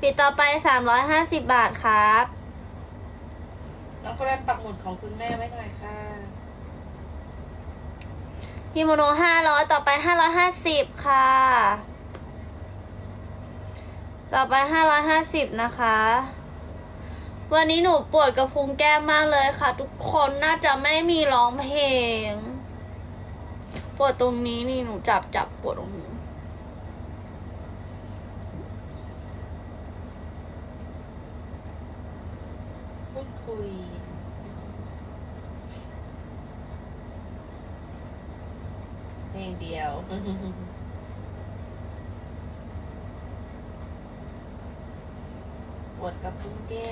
ปิดต่อไปสามร้อยห้าสิบบาทครับ น้องก็ได้ปักหมุดของคุณแม่ไว้หน่อยค่ะ ฮิโมโนห้าร้อยต่อไปห้าร้อยห้าสิบค่ะ ต่อไปห้าร้อยห้าสิบนะคะ วันนี้หนูปวดกระพุ้งแก้มมากเลยค่ะ ทุกคนน่าจะไม่มีร้องเพลง ปวดตรงนี้นี่หนูจับจับปวดตรงนี้ อเดียว ปวกับพุ้งแก้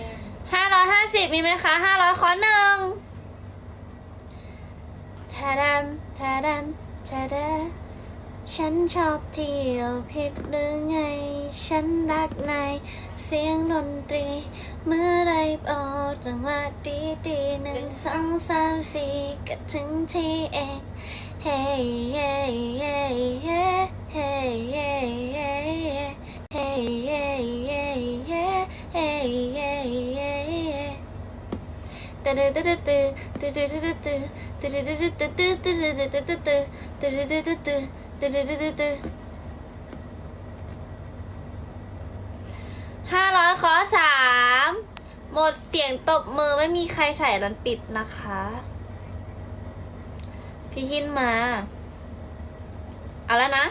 ห้าร้อยห้าสิบมีไหมคะห้าร้อยขอหนึ่งทาดัมทาดัมทาดาฉันชอบเที่ยวผิดหรือไง ฉันรักนายเสียงดนตรี เมื่อไรออกจังหวะดีดีหนึ่งสองสามสี่ก็ถึงที่เอง ห้าร้อยขอสามหมดเสียงตบมือไม่มีใครใส่รันปิดนะคะ พี่หินมา เอาแล้วนะ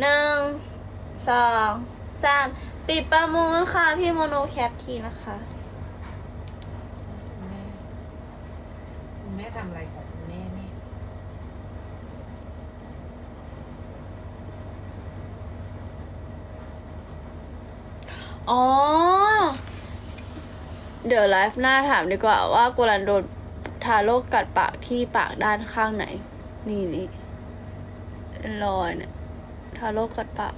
หนึ่ง สอง สาม ปิดประมูลค่ะ พี่โมโนแคปทีนะคะ เดี๋ไลฟ์หน้าถามดีกว่าว่าโกลันโดนทาโรคกัดปากที่ปากด้านข้างไหน นี่นี่รอยเนี่ยทาโรคกัดปาก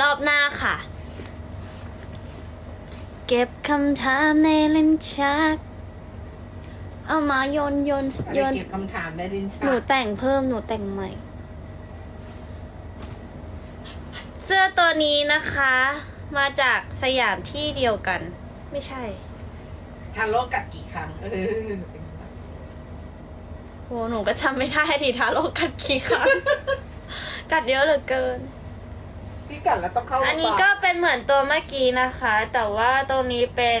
รอบหน้าค่ะ เก็บคำถามในลิ้นชัก เอามาโยนโยนโยน เก็บคำถามได้ดินหนูแต่งเพิ่มหนูแต่งใหม่ เสื้อตัวนี้นะคะ มาจากสยามที่เดียวกัน ไม่ใช่ทาโลกกัดกี่ครั้งเออโหหนูก็จำไม่ได้ทีทาโลกกัดกี่ครั้ง กัดเยอะเหลือเกิน ที่กัดแล้วต้องเข้าอันนี้ก็เป็นเหมือนตัวเมื่อกี้นะคะ แต่ว่าตรงนี้เป็น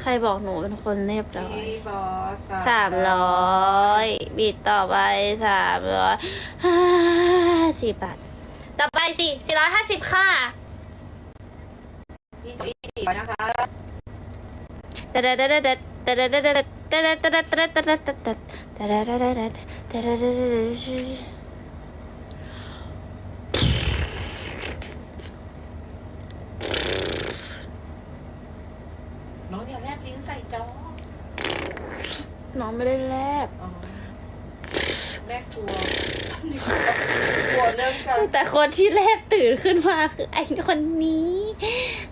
ใครบอกหนูเป็นคนเรียบร้อยสามร้อยบีดต่อไปสามร้อยสิบบาท ต่อไปสี่สี่ร้อยห้าสิบค่ะยี่สี่นะคะด็ดด็ดด็ด น้องไม่ได้แลบแม่กลัวกลัวเริ่มกันแต่คนที่แลบตื่นขึ้นมาคือไอ้คนนี้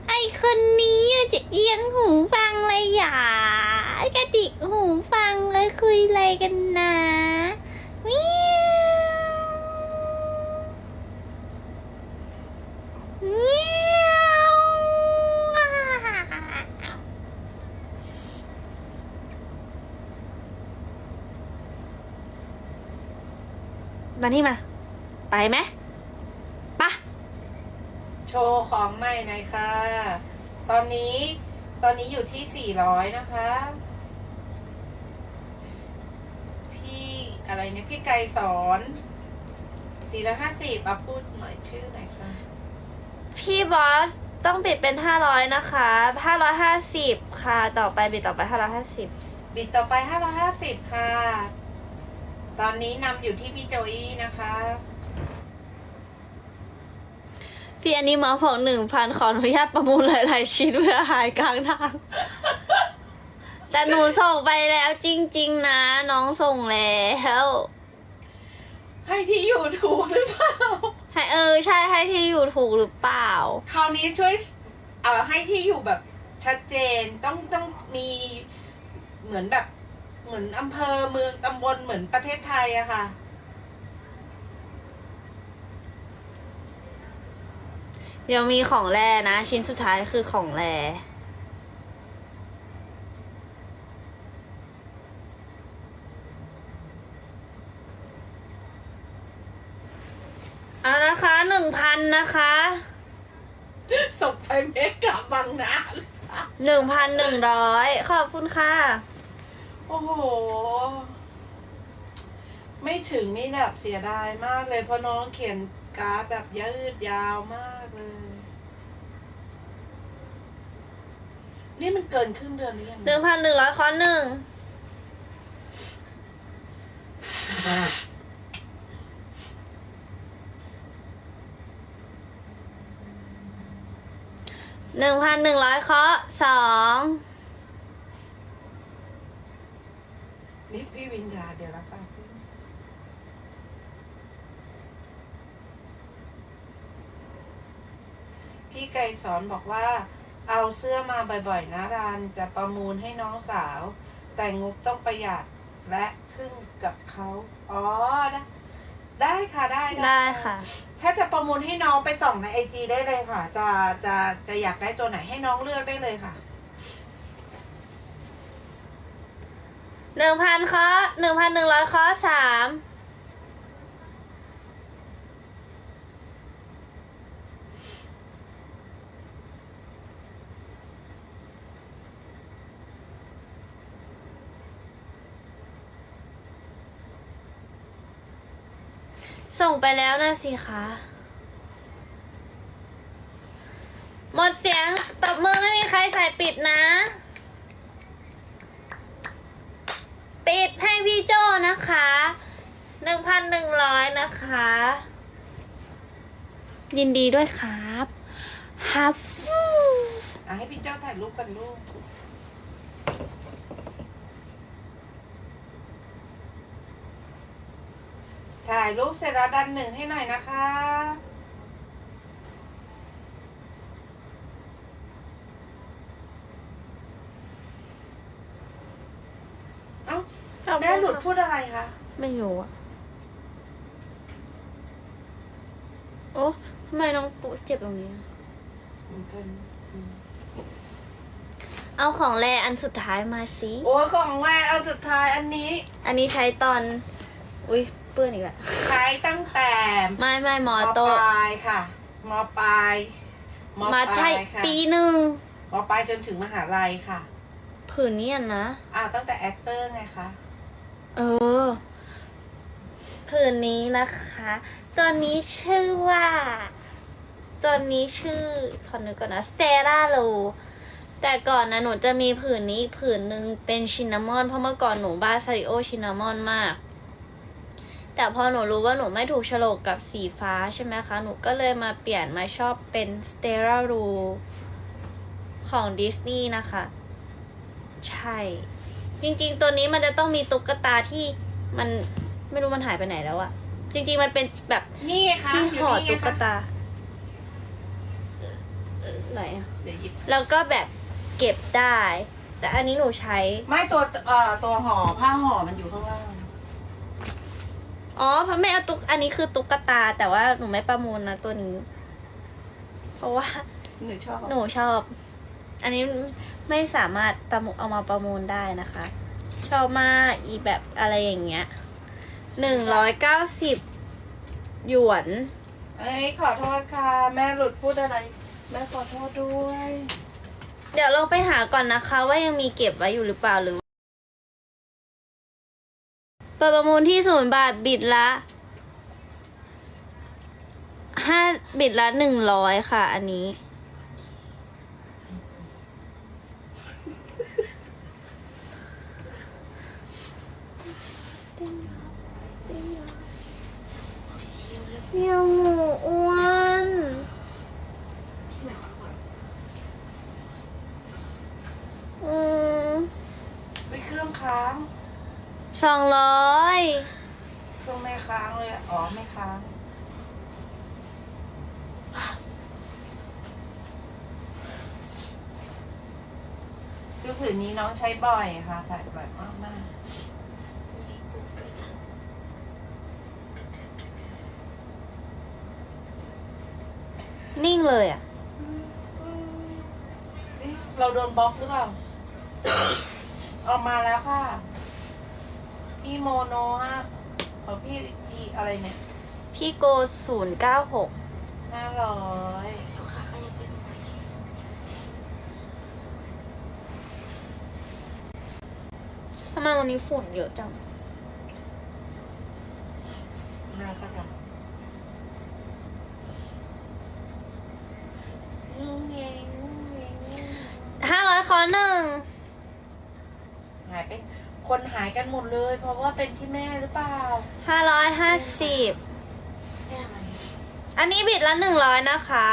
ไอ้คนนี้จะเอียงหูฟังเลยหยากระดิกหูฟังเลยคุยอะไรกันนะวิววิว มานี่มา ไปไหมปะโชว์ของใหม่หน่อยค่ะ ตอนนี้ตอนนี้อยู่ที่สี่ร้อยนะคะ พี่อะไรเนี่ยพี่ไกสอนสี่ร้อยห้าสิบอะพูดหน่อยชื่อหน่อยค่ะ พี่บอสต้องบิดเป็นห้าร้อยนะคะห้าร้อยห้าสิบค่ะ ต่อไปบิดต่อไปห้าร้อยห้าสิบบิดต่อไปห้าร้อยห้าสิบค่ะ ตอนนี้นำอยู่ที่พี่โจอี้นะคะ พี่อันนี้มาบอกหนึ่งพันขออนุญาตประมูลหลายๆชิ้นเพื่อหายกลางทาง แต่หนูส่งไปแล้วจริง ๆ นะ น้องส่งแล้วให้ที่อยู่ถูกหรือเปล่า ให้เออใช่ให้ที่อยู่ถูกหรือเปล่า คราวนี้ช่วยเอ่อให้ที่อยู่แบบชัดเจนต้องต้องมีเหมือนแบบ เหมือนอำเภอเมืองตำบลเหมือนประเทศไทยอะค่ะเดี๋ยวมีของแร่นะ ชิ้นสุดท้ายคือของแร่เอานะคะหนึ่งพันนะคะตกไปเมกะบางนาเลยค่ะ หนึ่งพันหนึ่งร้อยขอบคุณค่ะ โอ้โห ไม่ถึงนี่แบบเสียดายมากเลย เพราะน้องเขียนการ์ดแบบยืดยาวมากเลย นี่มันเกินครึ่งเดือนหรือยังหนึ่งพันหนึ่งร้อยข้อหนึ่งหนึ่งพันหนึ่งร้อยข้อสอง นี่พี่วิญญาเดี๋ยวรับไปพี่ไก่ สอนบอกว่า เอาเสื้อมาบ่อยๆนะรานจะประมูลให้น้องสาว แต่งบต้องประหยัดและขึ้นกับเขาอ๋อได้ได้ค่ะได้ได้ค่ะ ถ้าจะประมูลให้น้องไปส่องในไอจีได้เลยค่ะ จะจะจะอยากได้ตัวไหนให้น้องเลือกได้เลยค่ะหนึ่งพันข้อหนึ่งพันหนึ่งร้อยข้อสาม ส่งไปแล้วนะสิคะหมดเสียงตบมือไม่มีใครใส่ปิดนะ ปิดให้พี่โจนะคะหนึ่งพันหนึ่งร้อยนะคะ ยินดีด้วยครับฮัฟอะให้พี่เจ้าถ่ายรูปกันลูก ถ่ายรูปเสร็จแล้วดันหนึ่งให้หน่อยนะคะ เอ้าแม่หลุดพูดอะไรคะ ไม่รู้อะโอ้ทำไมน้องปุ๊เจ็บตรงนี้อะเหมือนกันอืมเอาของแรอันสุดท้ายมาสิ โอ้ยของแม่เอาสุดท้ายอันนี้ อันนี้ใช้ตอน อุ้ย เปื้อนอีกแล้วใช้ตั้งแต่ไม่ไม่มอมโต้ปลายค่ะมปลายมมาปใช่ลายค่ะปีหนึ่งมปลายจนถึงมหาลัยค่ะผืนนี้อะนะ อ่าตั้งแต่แอคเตอร์ไงคะเออผืนนี้นะคะ ตัวนี้ชื่อว่า ตัวนี้ชื่อขอนึกก่อนนะสเตราโลแต่ก่อนนะหนูจะมีผืนนี้อีกผืนหนึ่งเป็นชินนามอน เพราะเมื่อก่อนหนูบ้าซาริโอชินนามอนมาก แต่พอหนูรู้ว่าหนูไม่ถูกโฉลกกับสีฟ้าใช่ไหมคะ หนูก็เลยมาเปลี่ยนมาชอบเป็นสเตราโลของดิสนีย์นะคะ ใช่ จริงๆตัวนี้มันจะต้องมีตุ๊กตาที่มันไม่รู้มันหายไปไหนแล้วอะจริงๆมันเป็นแบบนี่ไงคะที่ยู่ห่อนี่ไงตุ๊กคะตาไหนอะเดี๋ยวหยิบแล้วก็แบบเก็บได้ แต่อันนี้หนูใช้ ไม่ตัวเอ่อตัวห่อผ้าห่อมันอยู่ข้างล่าง อ๋อเพราะไม่เอาตุ๊ก อันนี้คือตุ๊กตา แต่ว่าหนูไม่ประมูลนะตัวนี้ เพราะว่า หนูชอบหนูชอบ อันนี้ไม่สามารถประมูลเอามาประมูลได้นะคะ ชอบมากอีแบบอะไรอย่างเงี้ยหนึ่งร้อยเก้าสิบหยวน เอ้ยขอโทษค่ะ แม่หลุดพูดอะไร แม่ขอโทษด้วย เดี๋ยวลองไปหาก่อนนะคะ ว่ายังมีเก็บไว้อยู่หรือเปล่าหรือ เปิดประมูลที่ศูนย์บาทบิดละบิดละหนึ่งร้อยค่ะ อันนี้ เมียวหมูอ้วนอืมไปเครื่องค้าง สองร้อย เครื่องไม่ค้างเลยอะอ๋อไม่ค้างคือผื นนี้น้องใช้บ่อยค่ะถ่ายบ่อยมากมากนิ่งเลยอะๆเอ๊ะเราโดนบล็อกหรือเปล่า ออกมาแล้วค่ะ พี่โมโนฮะขอพี่อีอะไรเนี่ย พี่โกศูนย์เก้าหกห้าร้อย ทำไมวันนี้ฝุ่นเยอะจัง มาสักหน่อยงุ้งเงงงุ้งเงงงุ้งเงงห้าร้อยขอหนึ่ง หายเป็นคนหายกันหมดเลย เพราะว่าเป็นที่แม่หรือเปล่าห้าร้อยห้าสิบอันนี้บิดละหนึ่งร้อยนะคะ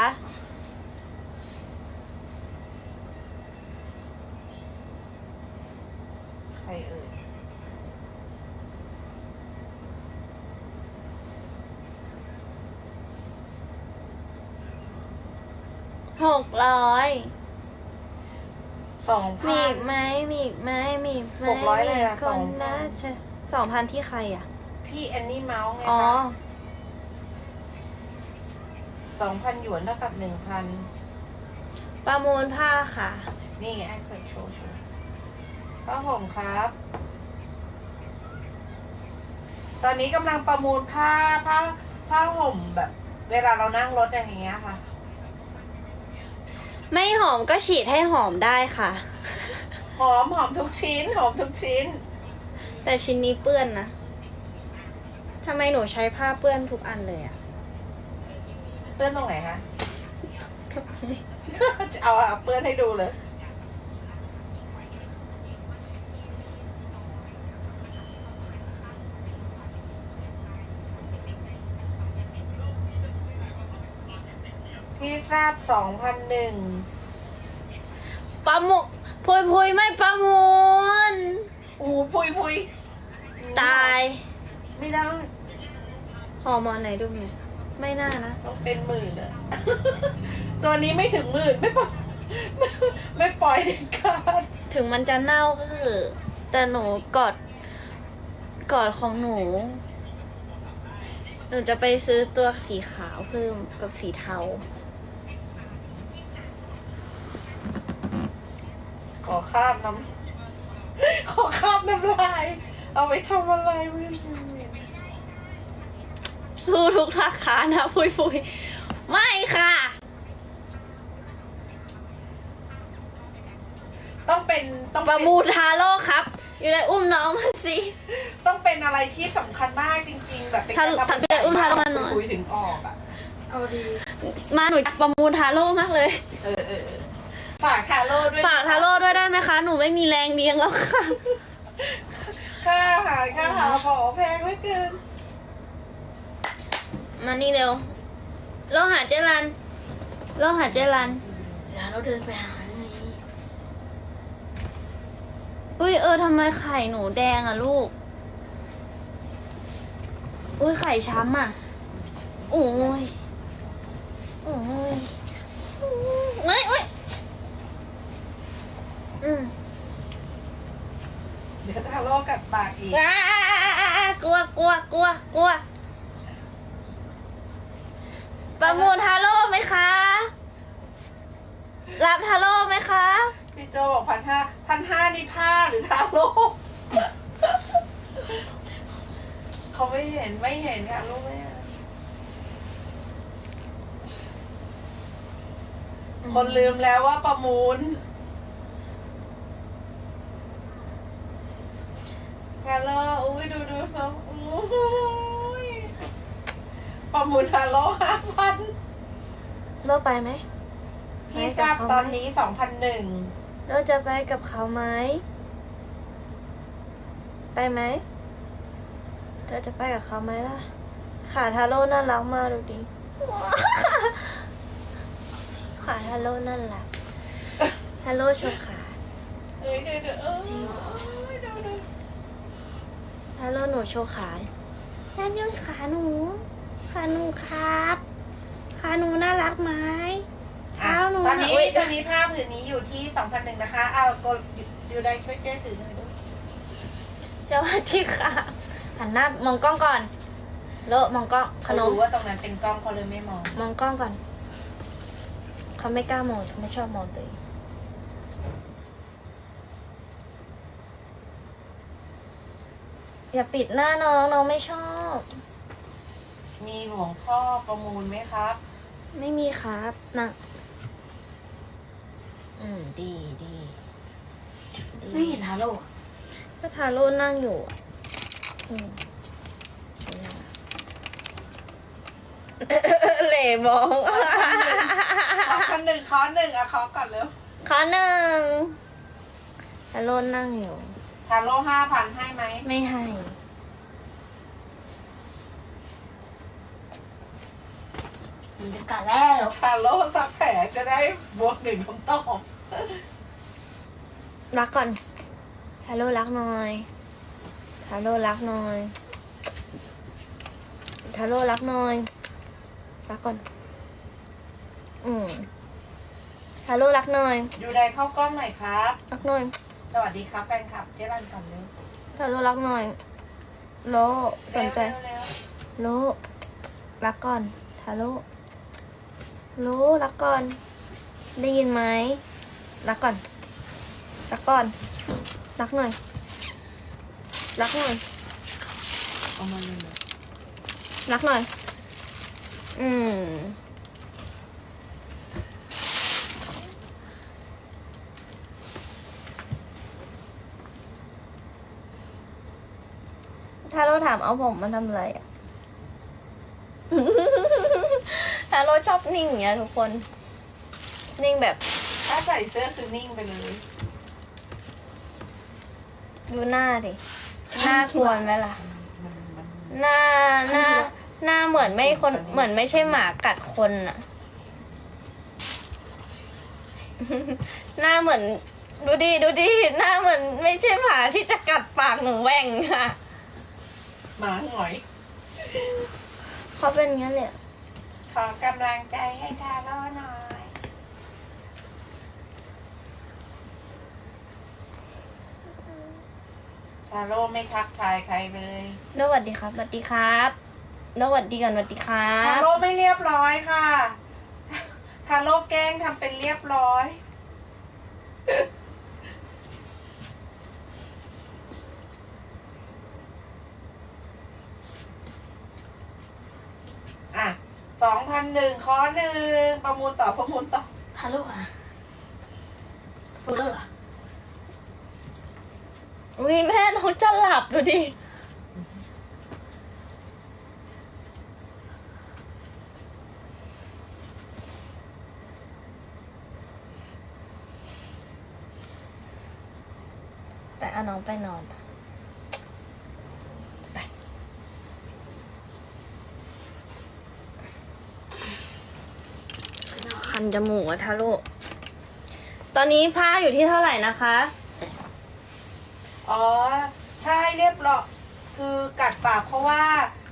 ใครเอ่ย หกร้อย สองมีพัอีนกไหมมีอีกไหมมีอีกไหมหกร้อยเลยอะมีคน2,000 น่าจะสองพันที่ใครอะ พี่แอนนี่เมาส์ไงอ๋อ คะสองพันหยวนเท่ากับหนึ่งพันประมูลผ้าค่ะ นี่ไงไอ้ใส่โชว์โชว์ผ้าห่มครับ ตอนนี้กำลังประมูลผ้าผ้าผ้าห่มแบบ เวลาเรานั่งรถอย่างเงี้ยค่ะ ไม่หอมก็ฉีดให้หอมได้ค่ะ หอมหอมทุกชิ้น หอมทุกชิ้น แต่ชิ้นนี้เปื้อนนะทำไมหนูใช้ผ้าเปื้อนทุกอันเลยอะเปื้อนตรงไหนคะจะเอาอะเปื้อนให้ดูเลย พี่ ทราบสองพันหนึ่งประมูลพุยพุยไม่ประมูล อูพุยพุยตาย ไม่ได้หอมอนไหนดูหน่อยไม่น่านะ ต้องเป็นหมื่นอะตัวนี้ไม่ถึงหมื่นไม่ปล่อยไม่ปล่อยเด็ดขาดถึงมันจะเน่าก็คือ แต่หนูกอด กอดของหนู หนูจะไปซื้อตัวสีขาวเพิ่มกับสีเทา ขอคาบน้ำ ขอคาบน้ำลาย เอาไปทำอะไรไม่รู้สู้ทุกราคานะพุยพุยไม่ค่ะ ต้องเป็นต้องปเป็นระมูลทาโร่ครับ อยู่ในอุ้มน้องมาสิ ต้องเป็นอะไรที่สำคัญมากจริง ๆ แบบเป็นทาการทาไปอุ้มทาโร่มาหน่อย คุยถึงออกอะ เอาดี มาหนูอยากประมูลทาโร่มากเลย เออเออเออฝากทา โร่ด้วยฝากทาโร่ด้วยได้ไหมคะ หนูไม่มีแรงเลี้ยงแล้วค่ะ ค่าอาหารค่าหาหมอแพงเหลือเกินมานี่เร็ว เราหาเจรัน เราหาเจรันแล้วเราเดินไปหาไงอุ้ยเออทำไมไข่หนูแดงอะลูก อุ้ยไข่ช้ำอะโอ้ย โอ้ย เฮ้ยเฮ้ย อืมเดี๋ยวทาโร่กัดปากอีกอ่าอ่าอ่าอ่าอ่ากลัวกลัวกลัวกลัวประมูลทาโร่ไหมคะ รับทาโร่ไหมคะ พี่โจบอกพันห้าพันห้านี่ผ้าหรือทาโร่เขาไม่เห็นไม่เห็นค่ะลูกไม่เห็นคนลืมแล้วว่าประมูลาโลอุ้ยดูดูซ้ำอุ้ยประมูลฮาโลห้าพันโลไปไหมพี่ทราบตอนนี้สองพันหนึ่งโลจะไปกับเขาไหม ไปไหม เธอจะไปกับเขาไหมล่ะ ขาทาโร่น่ารักมากดูดิ ขาทาโร่น่ารักทาโร่โชว์ขาเอ้ยเดี๋ยวเดี๋ยวเอ้ยจริงเหรอ เดี๋ยวเดี๋ยว ทาโร่หนูโชว์ขาทาโร่ขาหนู ขาหนูครับ ขาหนูน่ารักไหม อะเอาหนูตอนนี้อุ๊ย ตอนนี้ผ้าผืนนี้อยู่ที่สองพันหนึ่งนะคะ เอากดอยู่ได้ช่วยเจ๊ถือหน่อยด้วยสวัสดีค่ะหันหน้ามองกล้องก่อนโลมองกล้องขเขานมรู้ว่าตรงนั้นเป็นกล้องเขาเลยไม่มอง มองกล้องก่อน เขาไม่กล้ามองเขาไม่ชอบมองตัวเอง อย่าปิดหน้าน้องน้องไม่ชอบ มีหลวงพ่อประมูลไหมครับ ไม่มีครับนะอืมดีดีดีไม่เห็นฮาโลอะก็ทาโร่นั่งอยู่อะอืมเหล่มองขอคนหนึ่งขอหนึ่งอะขอก่อนเร็วขอหนึ่งทาโร่นั่งอยู่ ทาโร่ห้าพันให้ไหม ไม่ให้เห็นกันแล้วทาโร่ซักแผลจะได้บวกหนึ่งคำตอบรักก่อนทาโร่รักหน่อยทาโร่รักหน่อยทาโร่รักหน่อย รักก่อน อืมทาโร่รักหน่อย อยู่ใดเข้ากล้องหน่อยครับ รักหน่อย สวัสดีครับแฟนคลับเจ๊รันก่อนเร็วทาโร่รักหน่อย โลสนใจ เร็วเร็วโลรักก่อนทาโร่โลรักก่อน ได้ยินไหม รักก่อน รักก่อน รักหน่อย รักหน่อยเอามาเลยเหรอรักหน่อย อืม ถ้าเราถามเอาผมมาทำอะไรอะถ้าเราชอบนิ่งอย่างเงี้ยทุกคน นิ่งแบบ ถ้าใส่เสื้อคือนิ่งไปเลย ดูหน้าดิ หน้ากวนไหมล่ะมันมันหน้าหน้า หน้าเหมือนไม่คน เหมือนไม่ใช่หมากัดคนอะหน้าเหมือน ดูดิดูดิหน้าเหมือนไม่ใช่หมาที่จะกัดปากหนูแหว่งค่ะ หมาหงอย เขาเป็นงั้นเลยอะขอกำลังใจให้ทาโร่หน่อย ทาโร่ไม่ทักทายใครเลยสวัสดีครับสวัสดีครับสวัสดีกันสวัสดีครัทาบ โร่ไม่เรียบร้อยค่ะ ทาโร่แกล้งทำเป็นเรียบร้อย อะ สองพันหนึ่งขอหนึ่งประมูลต่อประมูลต่อฮาโลอะฟูเลอร์อะวิแม่น้องจะหลับดูดิ ไปเอาน้องไปนอนไป จมูกอะทาโร่ตอนนี้ผ้าอยู่ที่เท่าไหร่นะคะ อ๋อ ใช่เรียบร้อยคือกัดปากเพราะว่า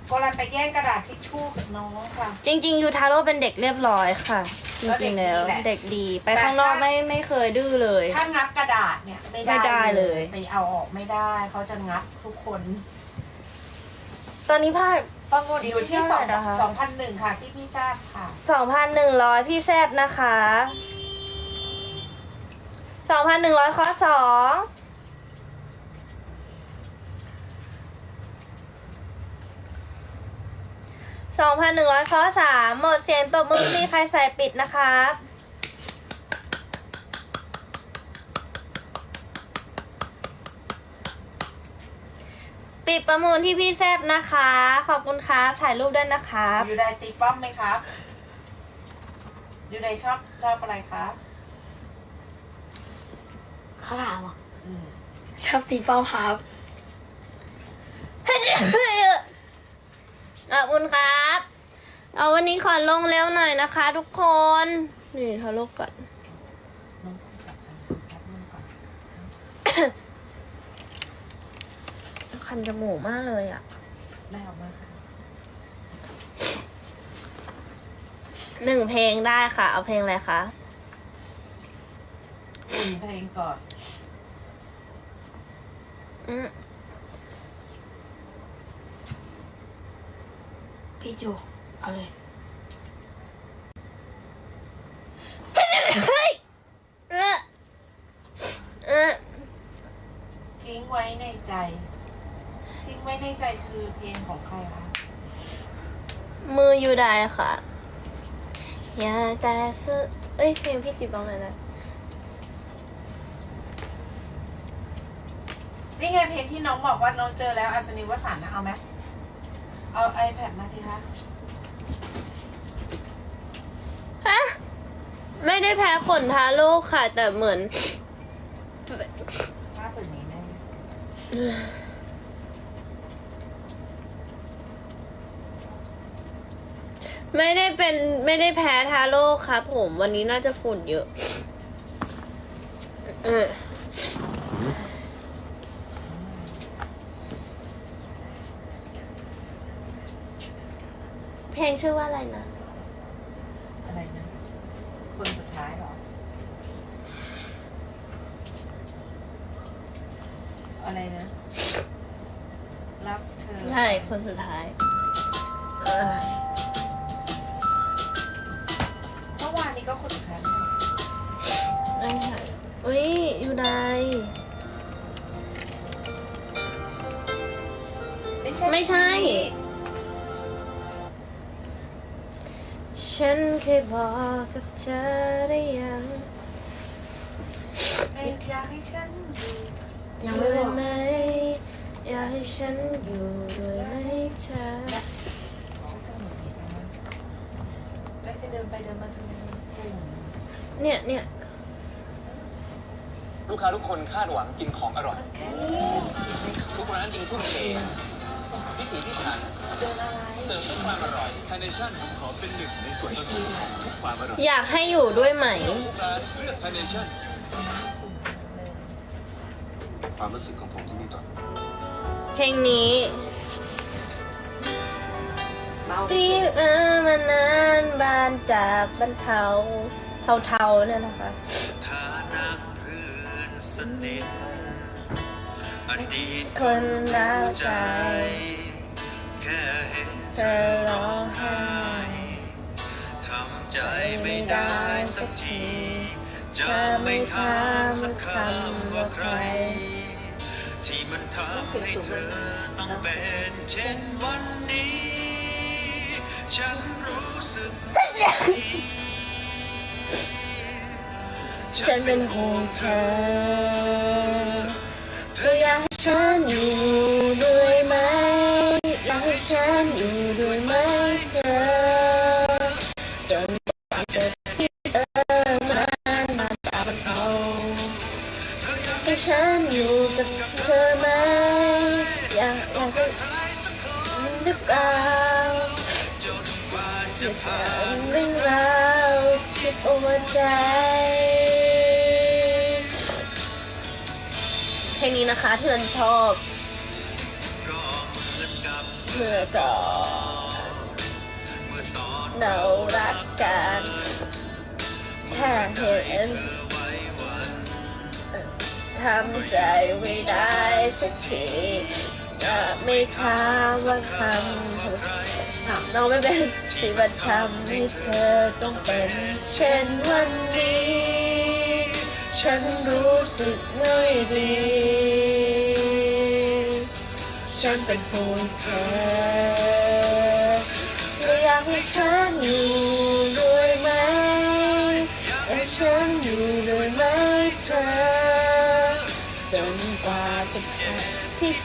โกรันไปแย่งกระดาษทิชชู่กับน้องค่ะ จริง ๆ ยูทาโร่เป็นเด็กเรียบร้อยค่ะจก็เด็ริกงดีๆแล้วแหละเด็กดี ไปแต่ข้างนอกถ้าไม่ไม่เคยดื้อเลย ถ้างับกระดาษเนี่ยไม่ไม่ได้เลย ไปเอาออกไม่ได้เขาจะงับทุกคน ตอนนี้ผ้าประมูลออยู่ยู่ที่ที่สเท่าอไหงร่นะคะสองพันหนึ่งค่ะ ที่พี่ทราบค่ะ สองพันหนึ่งร้อยพี่แซบนะคะสองพันหนึ่งร้อยข้อสองสองพันหนึ่งร้อยข้อสามหมดเสียงตบมือมีใครใส่ปิดนะคะ ปิดประมูลที่พี่แซบนะคะ ขอบคุณครับ ถ่ายรูปด้วยนะครับ อยู่ได้ตีป้อมไหมครับ อยู่ในชอบชอบอะไรคะเขาถามอะอืมชอบตีเป้าครับขอบคุณครับ เอาวันนี้ขอลงเร็วหน่อยนะคะ ทุกคน นี่ทะลุก่อน น้องกับแฟนแป๊บนึงก่อน คันจมูกมากเลยอะได้ออกมาค่ะ หนึ่งเพลงได้ค่ะ เอาเพลงอะไรคะหนึ่งเพลงก่อนอืมพี่จูเอาเลยเฮ้ยเออเออ ทิ้งไว้ในใจทิ้ง ไว้ในใจคือเพลงของใครคะมืออยู่ได้ค่ะ อย่าแต่ซื้อเอ้ยเพลงพี่จิบร้องไงนะนี่ไงเพลงที่น้องบอกว่าน้องเจอแล้วอัศนีวสันต์นะเอาไหมเอา iPad มาสิคะฮะไม่ได้แพ้ขนทาโร่ค่ะ แต่เหมือนป้าปืนนี้ได้ไหม ไม่ได้เป็นไม่ได้แพ้ทาโร่ครับผมวันนี้น่าจะฝุ่นเยอะเออเพลงชื่อว่าอะไรนะ อะไรนะ คนสุดท้ายเหรอ อะไรนะ รักเธอ ใช่ คนสุดท้าย ไม่ใช่ ฉันเคยบอกกับเธอได้ยังไม่อยากให้ฉันอยู่ยังไม่บอกด้ไหมอยากให้ฉันอยู่ด้วยไหมเธอฉันจะหงุดหงิดนะแล้วจะเดินไปเดินมาทำไมมันฝุ่นเนี่ยเนี่ยลูกค้าทุกคนคาดหวังกินของอร่อยแค่นี้คิดไม่ทุกร้านจึงทุ่มเท ถีพิถันเดินอะไรเสิร์ฟด้วยความอร่อยคาเนชั่นขอเป็นหนึ่งในส่วนผสมของทุกความอร่อยอยากให้อยู่ด้วยไหม ทุกร้านเลือกคาเนชั่นความรู้สึกของผมที่นี่ตอนเพลงนี้เมาที่เออมานานบานจากบรรเทาเทาๆเนี่ยนะคะ ฐานะเพื่อนสนิทอดีตคนรักใจ แค่เห็นเธอร้องไห้ทำใจไม่ได้สักที จะไม่ถามสักคำว่าใคร ที่มันทำให้เธอต้องเป็นเช่นวันนี้ ฉันรู้สึกดีฉันเป็นห่วงเธอ เธออยากให้ฉันอยู่ เปล่าจนกว่าจะผ่านเรื่องราวที่ปวดใจ เพลงนี้นะคะที่เราชอบเหมือนกับเมื่อก่อนเรารักกันแค่เห็นทำใจไม่ได้สักที ไม่ถามว่าคำถูกน้องไม่เป็นที่ว่าทำให้เธอต้องเป็นเช่นวันนี้ ฉันรู้สึกไม่ดี ฉันเป็นห่วงเธอเธออยากให้ฉันอยู่ด้วยไหมให้ฉัน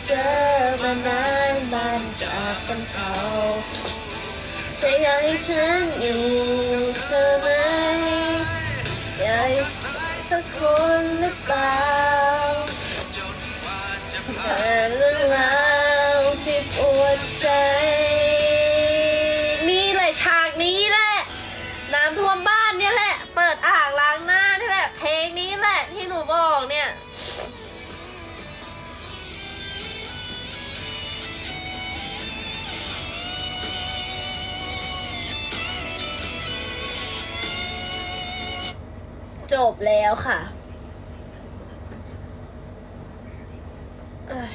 เจอมานานนานจากบรรเทาจะอยากให้ฉันอยู่เธอไหมอยากให้สักคนหรือเปล่า บแล้วค่ะเอ้ย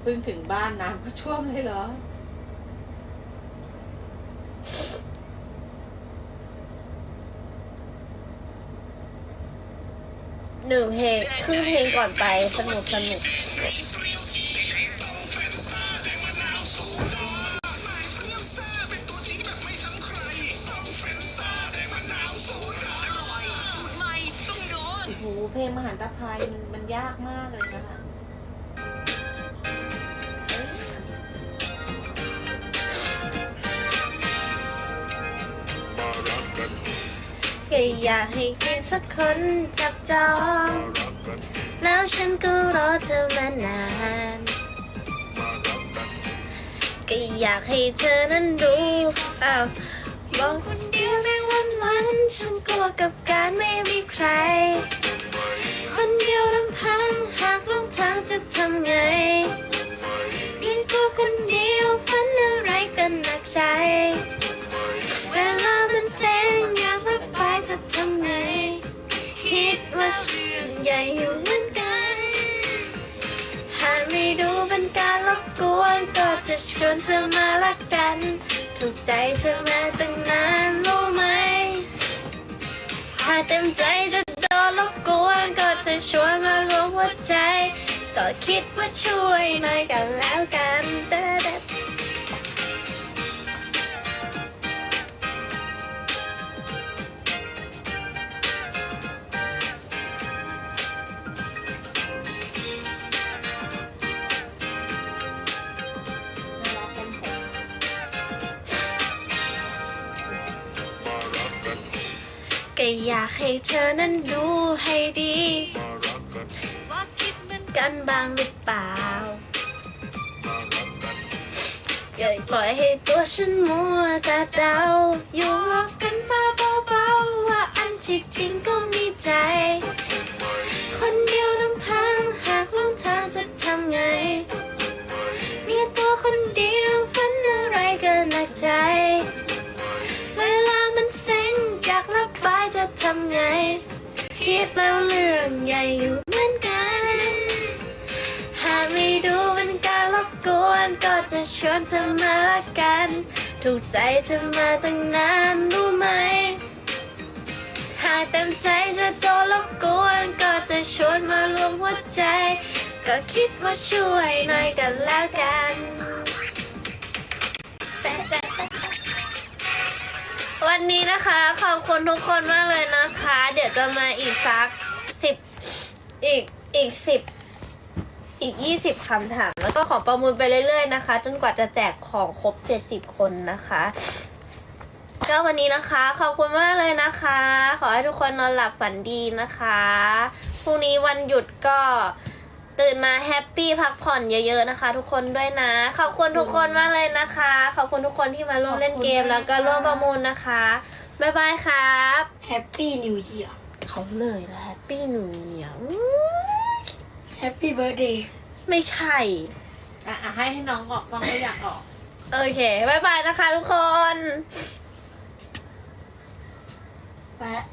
เพิ่งถึงบ้านน้ำก็ท่วมเลยเหรอ หนึ่งเพลงครึ่งเพลงก่อนไปสนุกสนุก เพลงมหันตภัยมันมันยากมากเลยนะคะแก็อยากให้ใครสักคนจับจอง แล้วฉันก็รอเธอมานานก็อยากให้เธอนั้นดูอ้าวบอกคนเดียวไม่วันวันฉันกลัวกับการไม่มีใคร เดียวลำพังหากลงทางจะทำไงเพียงตัวคนเดียวฝันอะไรกันหนักใจ เวลามันแสงอยากไปไปจะทำไง คิดว่าเชื่อใหญ่อยู่เหมือนกันหากไม่ดูเป็นการรบกวนก็จะชวนเธอมารักกัน ถูกใจเธอมาตั้งนานรู้ไหมถ้าเต็มใจจะ ธอชวนมารวมหัวใจ ก็คิดว่าช่วยหน่อยกันแล้วกันแต่ อยากให้เธอนั้นดูให้ดี ว่าคิดเหมือนกันบ้างหรือเปล่าอย่าปล่อยให้ตัวฉันมัวแต่เดาอยู่รักกันมาเบาๆว่าอันที่จริงก็มีใจ คนเดียวลำพังหากลงทางจะทำไง มีตัวคนเดียวฝันอะไรก็หนักใจ เวลามันเซ็งอยากรับายจะทำไง คิดแล้วเรื่องใหญ่อยู่เหมือนกัน หากไม่ดูเป็นการรบกวนก็จะชวนเธอมาละกัน ถูกใจเธอมาตั้งนานรู้ไหมหากเต็มใจจะโดนรบกวนก็จะชวนมารวมหัวใจ ก็คิดว่าช่วยหน่อยกันแล้วกันแต่แต่แต่ วันนี้นะคะ ขอบคุณทุกคนมากเลยนะคะ เดี๋ยวจะมาอีกสักสิบอีกอีกสิบอีกยี่สิบคำถาม แล้วก็ขอประมูลไปเรื่อยๆนะคะ จนกว่าจะแจกของครบเจ็ดสิบคนนะคะก็วันนี้นะคะ ขอบคุณมากเลยนะคะ ขอให้ทุกคนนอนหลับฝันดีนะคะพรุ่งนี้วันหยุดก็ ตื่นมาแฮปปี้พักผ่อนเยอะๆนะคะ ทุกคนด้วยนะ ขอบคุณทุกคนมากเลยนะคะ ขอบคุณทุกคนที่มาร่วมเล่นเกมแล้วก็ร่วมประมูลนะคะ บ๊ายบายครับ แฮปปี้นิวเยียร์เขาเลยนะแฮปปี้หนูเหียงแฮปปี้เบิร์ดเดย์ไม่ใช่ อะอะให้ให้น้องออกน้องก็อยากออก โอเค บ๊ายบายนะคะทุกคน ไปละ